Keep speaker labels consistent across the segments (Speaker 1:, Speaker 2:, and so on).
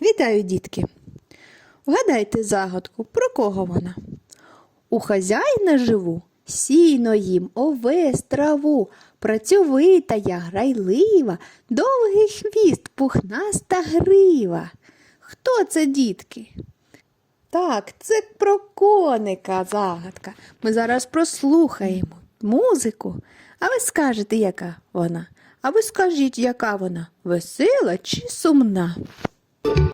Speaker 1: Вітаю, дітки! Вгадайте загадку, про кого вона? У хазяїна живу, сіно їм, овес, траву, працьовита я, грайлива, довгий хвіст, пухнаста грива. Хто це, дітки? Так, це про коника загадка. Ми зараз прослухаємо музику, а ви скажете, яка вона. А ви скажіть, яка вона весела чи сумна? you.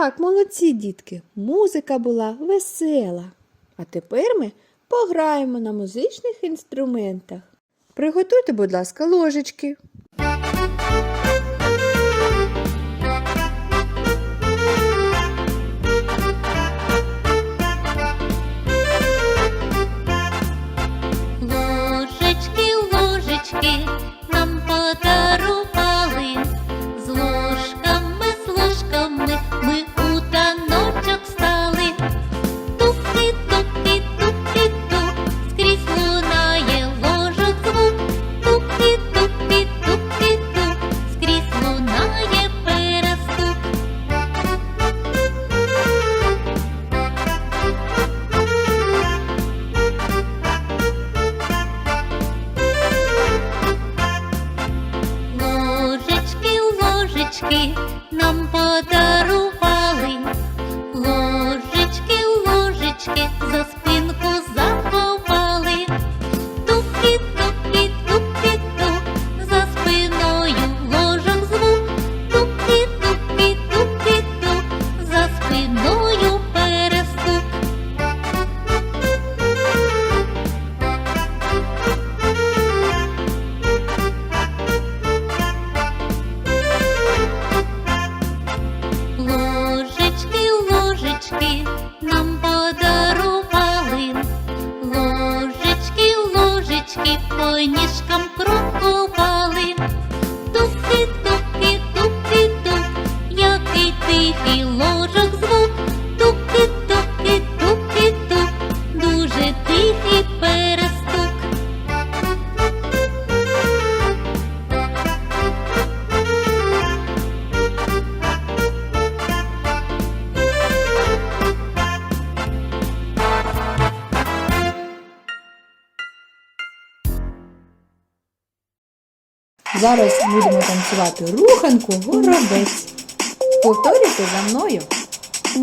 Speaker 1: Так, молодці, дітки, музика була весела. А тепер ми пограємо на музичних інструментах. Приготуйте, будь ласка, ложечки.
Speaker 2: Ложечки нам подарували, ложечки, ложечки за ложечки нам
Speaker 1: Зараз будемо танцювати руханку горобець. Повторюйте за мною.
Speaker 3: І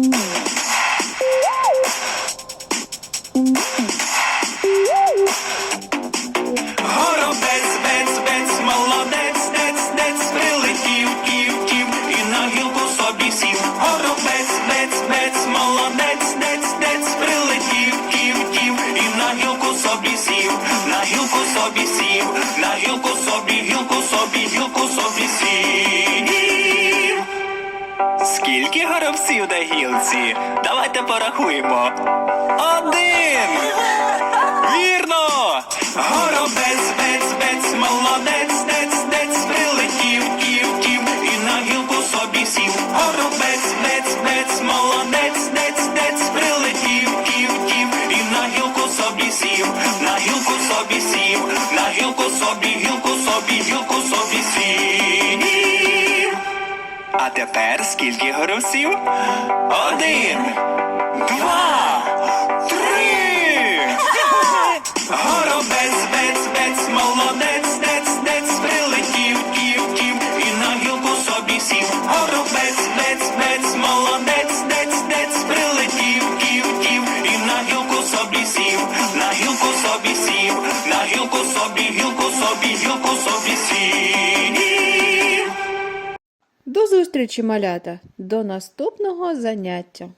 Speaker 3: на гілку собі сів. Собі, гілку. Скільки горобців на гілці? Давайте порахуємо. Один! Вірно! Горобець, бець, бець, молодець, дець, дець, прилетів, ків, ків, і на гілку собі сів. Горобець, бець, бець, молодець, дець, дець, прилетів, ків, ків, і на гілку собі сів, на гілку собі сів, гілку собі, гілку собі, гілку собі сів. А тепер скільки горобців? Один, два, гілку собі, гілку собі, гілку собі сів.
Speaker 1: До зустрічі, малята! До наступного заняття!